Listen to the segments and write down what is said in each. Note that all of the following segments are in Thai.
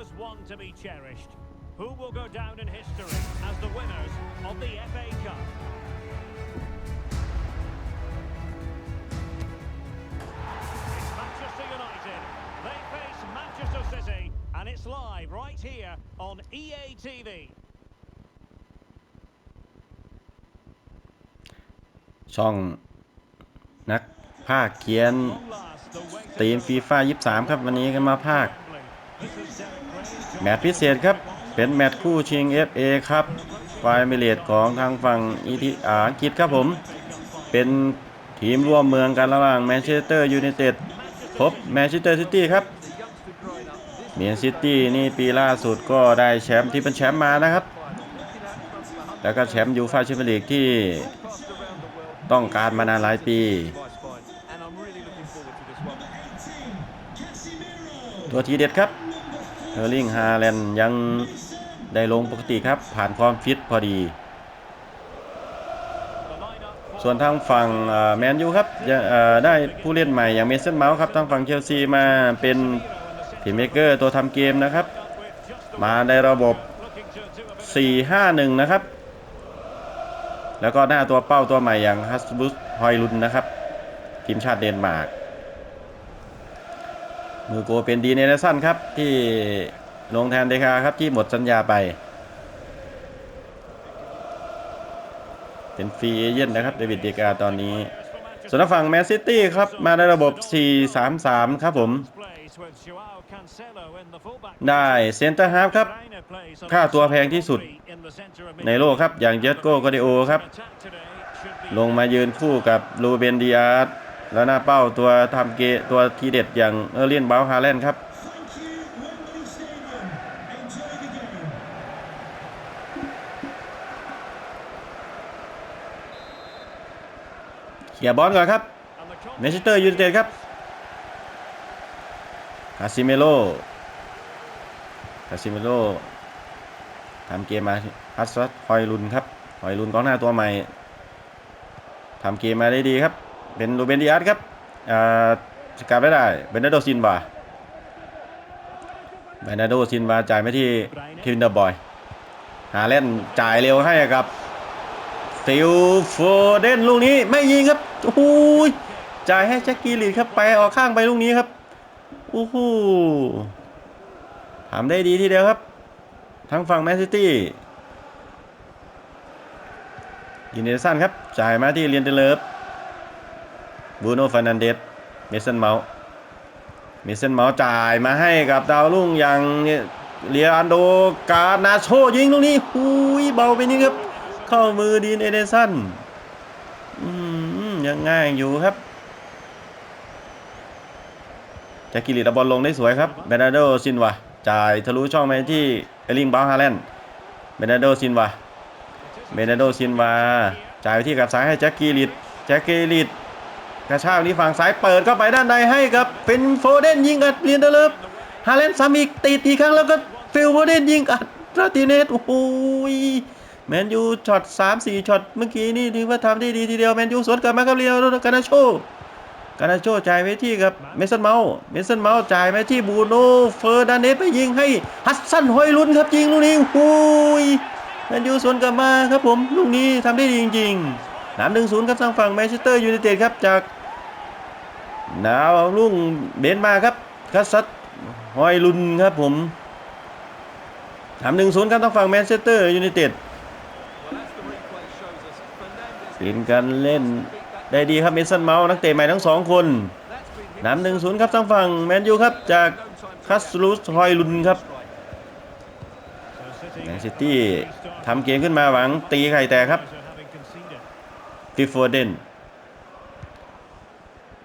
was one to be cherished. Who will go down in history as the winners of the FA Cup? It's Manchester United. They face Manchester City, and it's live right here on E EA TV. ช่องนักภาคเขียน Long last, the wait ทีมฟีฟ่า23 ครับ วันนี้กันมาภาค แมตช์พิเศษครับ เป็นแมตช์คู่ชิง FA ครับไฟเมเลียดของทางฝั่งอีทีอาอังกฤษครับผม เป็นทีมร่วมเมืองกันระหว่างแมนเชสเตอร์ยูไนเต็ดพบแมนเชสเตอร์ซิตี้ครับเมียนซิตี้นี่ปีล่าสุดก็ได้แชมป์ที่เป็นแชมป์มานะครับ แล้วก็แชมป์ยูฟ่าแชมเปี้ยนลีกที่ต้องการมานานหลายปี ตัวทีเด็ดครับ เฮอร์ลิงฮาแลนด์ยังได้ลงปกติครับ ผ่านความฟิตพอดี ส่วนทางฝั่งแมนยูครับได้ผู้เล่นใหม่อย่างเมสันเมาส์ครับทางฝั่งเชลซีมาเป็นพีเมเกอร์ตัวทำเกมนะครับ มาในระบบ 4-5-1 นะครับ แล้วก็หน้าตัวเป้าตัวใหม่อย่างฮัสบุสฮอยลุนนะครับทีมชาติเดนมาร์ก มือโกเป็นดีเนเนสันครับ ที่ลงแทนเดคาครับที่หมดสัญญาไป เป็นฟรีเอเย่นนะครับเดวิดเดกาตอนนี้ ส่วนฝั่งแมนซิตี้ครับ มาในระบบ 4-3-3 ครับผม ได้เซนเตอร์ฮาฟครับ ค่าตัวแพงที่สุด ในโลกครับอย่างเยสโก้กาดิโอครับ ลงมายืนคู่กับลูเบนดิอาร์ แล้วหน้าเป้าตัวทำเกตัวทีเด็ดอย่างเออร์เลียนบาวฮาแลนด์ครับเขียบอลก่อนครับเมนเชสเตอร์ยูไนเต็ดครับคาซิเมโลคาซิเมโลทำเกมมาฮัสซัตฮอยลุนครับฮอยลุนกองหน้าตัวใหม่ทำเกมมาได้ดีครับ เป็นลูเบนดิอาร์ครับสกัดไม่ได้เบนนาโดซินวาเบนนาโดซินวาจ่ายไปที่ทินเดอร์บอย หาเล่นจ่ายเร็วให้กับฟิลโฟเดนลูกนี้ไม่ยิงครับโอ้โหจ่ายให้แจ็คกี้ลีดครับไปออกข้างไปลูกนี้ครับโอ้โหทำได้ดีทีเดียวครับทางฝั่งแมนซิตี้ยินเดีสั้นครับจ่ายมาที่เรียนเดเลฟ บูโน่ฟานันเดสเมสันเมาส์เมสันเมาส์จ่ายมาให้กับดาวรุ่งอย่างเลียอันโดกานาโชยิงลูกนี้หุยเบาไปนิดครับ เข้ามือดีนเอเดนสันอืมยังง่ายอยู่ครับแจ็คกิลิตบอลลงได้สวยครับเบนาโดซินวาจ่ายทะลุช่องไปที่เอลิงบาวฮาแลนด์เบนาโดซินวาเบนาโดซินวาจ่ายไปที่กับซ้ายให้แจ็คกิลิตแจ็คกิลิต กระชากนี้ฝั่งซ้ายเปิดเข้าไปด้านในให้กับเป็นโฟเดนยิงอัดเลียนเดเลฟฮาแลนซ้ำอีกติดอีครั้งแล้วก็ฟิลโฟเดนยิงอัดราติเนสโอ้โหแมนยูช็อต3 4ช็อตเมื่อกี้นี่ถือว่าทำได้ดีทีเดียวแมนยูสวนกลับมาครับเรียวกานาโชกานาโชจ่ายไปที่กับเมสันเมาส์เมสันเมาส์จ่ายไปที่บูโนเฟอร์ดานเนสไปยิงให้ฮัสซันฮอยลุนครับยิงลูกนี้โหุยแมนยูสวนกลับมาครับผมลูกนี้ทำได้ดีจริงๆสามหนึ่งศูนย์ครับทางฝั่งแมนเชสเตอร์ยูไนเต็ดครับจาก ดาวรุ่งเบนมาครับคัสซัตฮอยลุนครับผมสามหนึ่งศูนย์ครับทางฝั่งแมนเชสเตอร์ยูไนเต็ด Well, as the replay shows us, Fernandes เป็นการเล่นได้ดีครับเมสันเมาส์นักเตะใหม่ทั้งสองคนนำหนึ่งศูนย์ครับทางฝั่งแมนยูครับจากคัสลูสฮอยลุนครับแมนซิตี้ทำเกมขึ้นมาหวังตีไข่แตกครับฟิฟโฟเดน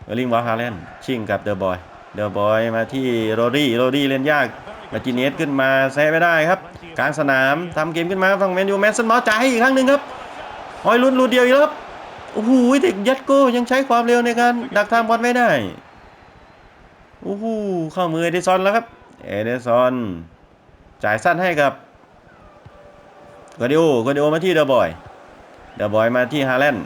เออร์ลิงวอลฮาแลนด์ชิงกับเดอะบอยเดอะบอยมาที่โรดี้โรดี้เล่นยากมาจิเนสขึ้นมาแซะไม่ได้ครับกลางสนามทำเกมขึ้นมาฝั่งแมนยูแมนสันมาจ่ายให้อีกครั้งหนึ่งครับฮอยลุนลูกเดียวอีกแล้วโอ้โหเด็กยัดโก้ยังใช้ความเร็วในการดักทางบอลไม่ได้โอ้โหเข้ามือเอเดซอนแล้วครับเอเดซอนจ่ายสั้นให้กับกวาดิโอกวาดิโอมาที่เดอะบอยเดอะบอยมาที่ฮาแลนด์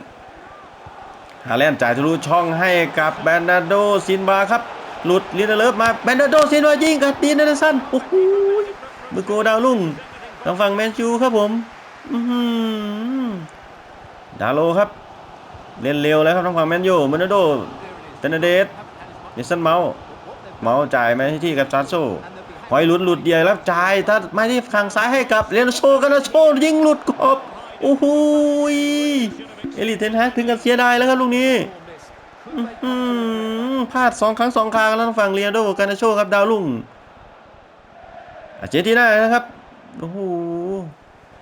ฮาแลนด์จ่ายทะลุช่องให้กับแบรนาโดซินบาครับ หลุดลินเดเลฟมาแบนเดโดซินวายิงกับดีนเดสันโอ้โหมือโกดาวลุ่งทางฝั่งแมนชูครับผมอื้อหือดาโลครับ เล่นเร็วแล้วครับทางฝั่งแมนยูเบนโดเตนเดสเนสันเมาส์เมาส์จ่ายมาที่กับซานโซหอยหลุดหลุดเดียวแล้วจ่ายถ้าไม่ที่ทางซ้ายให้กับเรนโซกันนะโชยิงหลุดกรอบ โอ้โหเอลิเทนฮากถึงกับเสียดายแล้วครับลูกนี้พลาดสองครั้งสองครั้งแล้วทางฝั่งเรียโดกานาโชครับดาวลุ่งอาเจนตินานะครับโอ้โห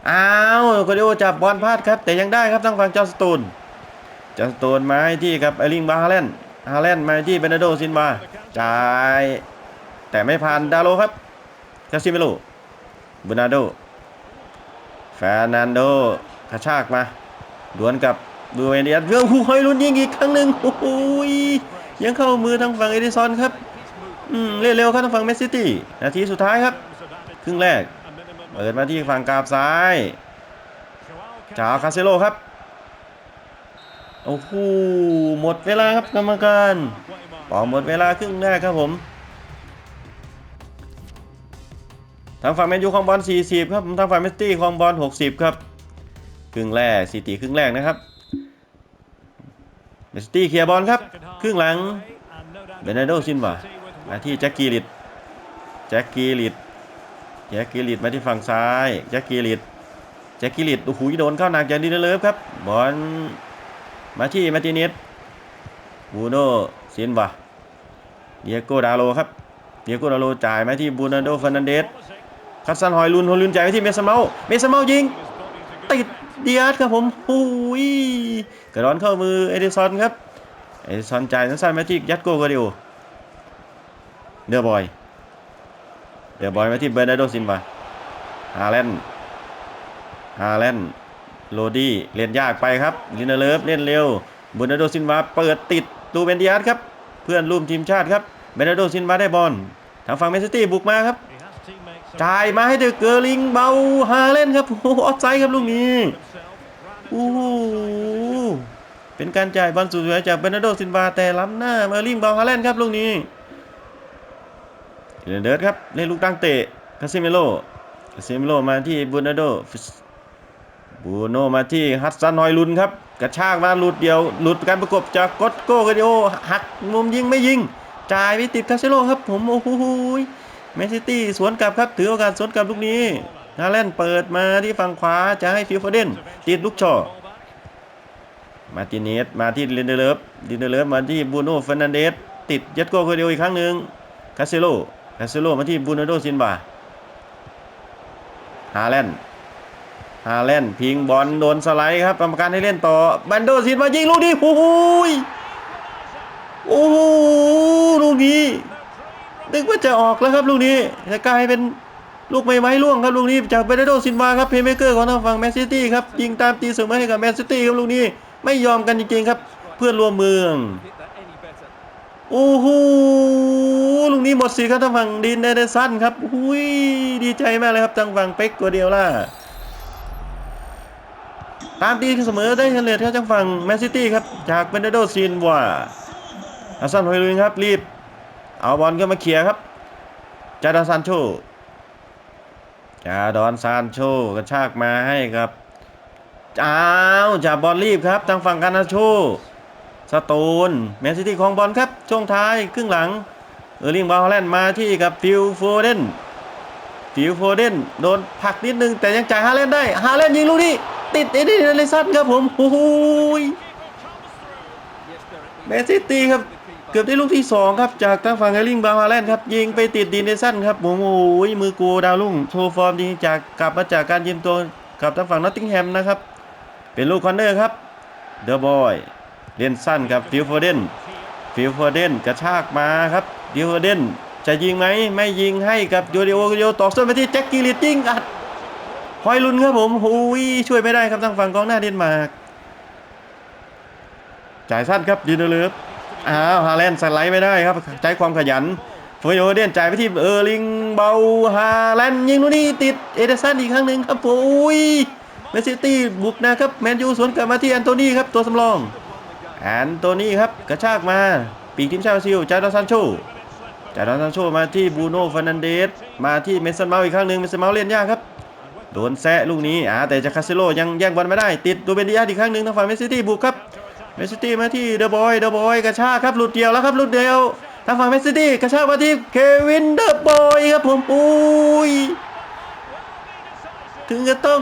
อ้าวโคเดโอจับบอลพลาดครับ แต่ยังได้ครับทางฝั่งจอสโตนจอสโตนมาให้ที่กับไอริงบาฮาแลนฮาแลนมาให้ที่เบนโดซินวาจ่าย แต่ไม่ผ่านดาโลครับคาซิเมโลเบรนาโด ฟานันโดกระชากมาดวลกับดูเวนเดียสเรื่องหูหอยลุ้นยิงอีกครั้งหนึ่งโอ้โหยยังเข้ามือทางฝั่งเอดิสันครับอืมเร็วๆครับทางฝั่งแมนซิตี้นาทีสุดท้ายครับ ครึ่งแรกเปิดมาที่ฝั่งกราบซ้ายจาคาเซโลครับโอ้โหหมดเวลาครับกรรมการปอหมดเวลาครึ่งแรกครับผม ทางฝั่งแมนยูครองบอล 40 ครับทางฝั่งแมนซิตี้ครองบอล 60 ครับ ครึ่งแรกซิตี้ครึ่งแรกนะครับแมนซิตี้เคลียร์บอลครับ ครึ่งหลังเบนาร์โดซินวามาที่แจ็คกีริดแจ็คกีริดแจ็คกิลิตมาที่ฝั่งซ้ายแจ็คกิลิตแจ็คกิลิตโอ้โหโดนเข้าหนักจากดินเลิฟครับ บอลมาที่มาติเนสบูโนซียนวาเดียโกดาโลครับเดียโกดาโลจ่ายมาที่บูนาโดฟานันเดส คัสซันหอยลุนฮอยลุนใจ่ายไปที่เมสเมาเมสเมายิง ติดเดียสครับผมโอ้ยกระดอนเข้ามือเอเดิสันครับ เอเดิสันจ่ายสั้นๆมาที่ยัดโกกาดิโอเดอบอย เดี๋ยวบอลมาที่เบอร์นาร์โดซินวาฮาแลนด์ฮาแลนด์โรดี้เล่นยากไปครับลินาเลิฟเล่นเร็วเบอร์นาร์โดซินวาเปิดติดตูเบนเดิอาสครับ เพื่อนร่วมทีมชาติครับเบอร์นาร์โดซินวาได้บอลทางฝั่งแมนซิตี้บุกมาครับ จ่ายมาให้เดอะเกอร์ลิงเบาฮาแลนครับโอ้ออฟไซด์ครับลูกนี้โอ้โหเป็นการจ่ายบอลสุดสวยจากเบรนาโดซินวาแต่ล้ำหน้าเมอร์ลิงเบาฮาแลนครับลูกนี้เดนเดิร์ดครับเล่นลูกตั้งเตะคาซิเมโลคาซิเมโลมาที่บูนาโดบูโนมาที่ฮัตซันฮอยลุนครับกระชากมาหลุดเดียวหลุดการประกบจากกอตโก้กาดิโอหักมุมยิงไม่ยิงจ่ายไปติดคาเซโลครับผมโอ้โห แมนซิตี้สวนกลับครับถือโอกาสสวนกลับลูกนี้ฮาแลนด์เปิดมาที่ฝั่งขวาจะให้ฟิลโฟเดนติดลูกชอมาติเนสมาที่ลินเดเลฟลินเดเลฟมาที่บูโน่เฟนันเดสติดเย็ดโก้กาดิโออีกครั้งหนึ่งคาเซโลคาเซโลมาที่บูนโดซินบาฮาแลนด์ฮาแลนด์พิงบอลโดนสไลด์ครับกรรมการให้เล่นต่อบันโดซินมายิงลูกนี้โอ้โหยโอ้โหลูกนี้ นึกว่าจะออกแล้วครับลูกนี้จะกลายเป็นลูกไม้ไม้ล่วงครับลูกนี้จากเบรโดซินวาครับเพย์เมเกอร์ของทางฝั่งแมนซิตี้ครับยิงตามตีเสมอให้กับแมนซิตี้ครับลูกนี้ไม่ยอมกันจริงๆครับ เพื่อนร่วมเมืองโอ้โหลูกนี้หมดสิทธิ์ครับทางฝั่งดินเดเดสันครับหุยดีใจมากเลยครับทางฝั่งเป็กกัวเดียวล่ะตามตีเสมอได้เฉลี่ยครับทางฝั่งแมนซิตี้ครับจากเบนเดโดซินวาอาซันฮอยลุนครับรีบ เอาบอลก็มาเคลียร์ครับจาดอนซานโชจาดอนซานโชกระชากมาให้ครับอ้าวจ่าบอลรีบครับทางฝั่งกานาโชสโตนแมนซิตี้ของบอลครับช่วงท้ายครึ่งหลังเออร์ลิงบาฮาแลนด์มาที่กับฟิลโฟเดนฟิลโฟเดนโดนผักนิดนึง แต่ยังจ่ายฮาแลนด์ได้ฮาแลนด์ยิงลูกนี้ติดเอ็ดดี้เดลิสันครับผมโอ้ยแมนซิตี้ครับ เกือบได้ลูกที่ 2 ครับ จากทางฝั่งเอร์ลิงบาฮาแลนด์ครับ ยิงไปติดดินเดสันครับผมโอ้ยมือโกดาวลุ่งโชว์ฟอร์มดีจากกลับมาจากการยืมตัวกับทางฝั่งนอตติงแฮมนะครับ เป็นลูกคอนเนอร์ครับเดอะบอยเล่นสั้นกับฟิลโฟเดนฟิลโฟเดนกระชากมาครับฟิลโฟเดนจะยิงไหมไม่ยิงให้กับโยเดโอโยตอกส้นไปที่แจ็คกิลิตยิงอัดหอยลุนครับผมหูยช่วยไม่ได้ครับทางฝั่งกองหน้าเดนมาร์กจ่ายสั้นครับดินเดอร์เลฟ อ้าวฮาแลนด์สไลด์ไม่ได้ครับใช้ความขยันเฟยโอเดนจ่ายไปที่เออร์ลิงเบาฮาแลนด์ยิงลูกนี้ติดเอเดสันอีกครั้งหนึ่งครับโอ้ยแมนซิตี้บุกนะครับแมนยูสวนกลับมาที่แอนโทนีครับตัวสำรองแอนโตนี่ครับกระชากมาปีกทีมชาติบราซิลจาดอนซานโชจากดอนซานโชมาที่บูโน่ฟ e ร์นันเดสมาที่เมสันเมาอีกครั้งหนึ่งเมสันเมาเล่นยากครับโดนแซะลูกนี้อ่าแต่จากคาเซโลยังแย่งบอลไม่ได้ ติดดูเบนดิอาอีกครั้งหนึ่งทางฝั่งเมสซิตี้บุกครับ เมสซิตี้มาที่เดอะบอยเดอะบอยกระชากครับหลุดเดียวแล้วครับหลุดเดียวทางฝั่งเมสซิตี้กระชากมาที่เควินเดอะบอยครับผมอุ้ยถึงจะต้อง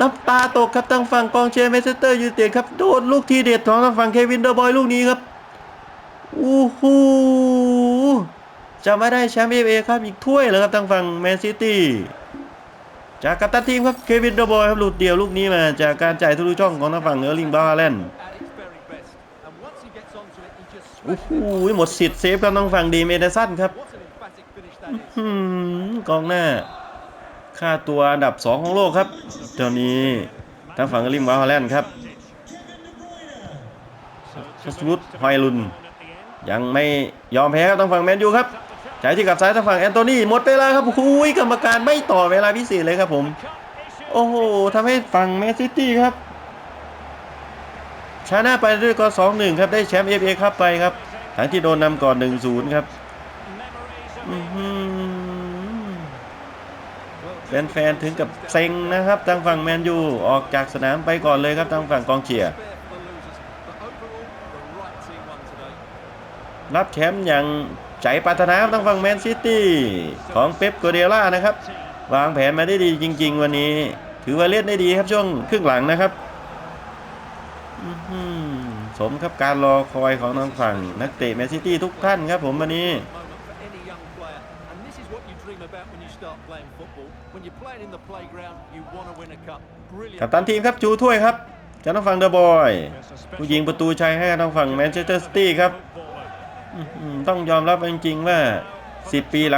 น้ำตาตกครับทางฝั่งกองเชียร์เมสเซเตอร์ยูไนเต็ดครับโดนลูกทีเด็ดของทางฝั่งเควินเดอะบอยลูกนี้ครับอู้หูจะไม่ได้แชมป์เอฟเอครับอีกถ้วยเลยครับทางฝั่งแมนซิตี้จากกัปตันทีมครับเควินเดอะบอยครับหลุดเดียวลูกนี้มาจากการจ่ายทะลุช่องของทางฝั่งเออร์ลิงบาฮาแลนด์ โอ้โหหมดสิทธิ์เซฟครับทางฝั่งดีเมเดสันครับ What an emphatic finish that is. หืมกองหน้า ค่าตัวอันดับ 2 ของโลกครับเจ้านี้ทางฝั่งเออร์ลิงบาฮาแลนด์ครับ So two สวุฒ minutes to ฮลุน ยังไม่ยอมแพ้ครับทางฝั่งแมนยูครับจ่ายที่กับซ้ายทางฝั่งแอนโทนีหมดเวลาครับโอ้โหกรรมการไม่ต่อเวลาพิเศษเลยครับผม โอ้โหทำให้ฝั่งแมนซิตี้ครับ ชนะไปด้วยกอ2-1ครับได้แชมป์เอฟเอครับไปครับทั้งที่โดนนำก่อน 1-0 ครับ Memories of อื้อ the หือแฟนๆถึงกับเซ็งนะครับทางฝั่งแมนยูออกจากสนามไปก่อนเลยครับทางฝั่งกองเชียร์รับแชมป์อย่างใจปรารถนาทางฝั่งแมนซิตี้ของเป๊ปกัวเดล่านะครับ วางแผนมาได้ดีจริง ๆ วันนี้ ถือว่าเล่นได้ดีครับช่วงครึ่งหลังนะครับ สมครับการรอคอยของทางฝั่งนักเตะแมนซิตี้ทุกท่านครับผมวันนี้ Moment for any young player. And this is what you dream about when you start playing football. When you're playing in the playground, you want to win a cup. กัป Brilliant. ตันทีมครับจูถ้วยครับจากทางฝั่งเดอะบอย ผู้ยิงประตูชัยให้ทางฝั่งแมนเชสเตอร์ซิตี้ครับอื้อหือต้องยอมรับจริงๆว่า 10 ปีหลัง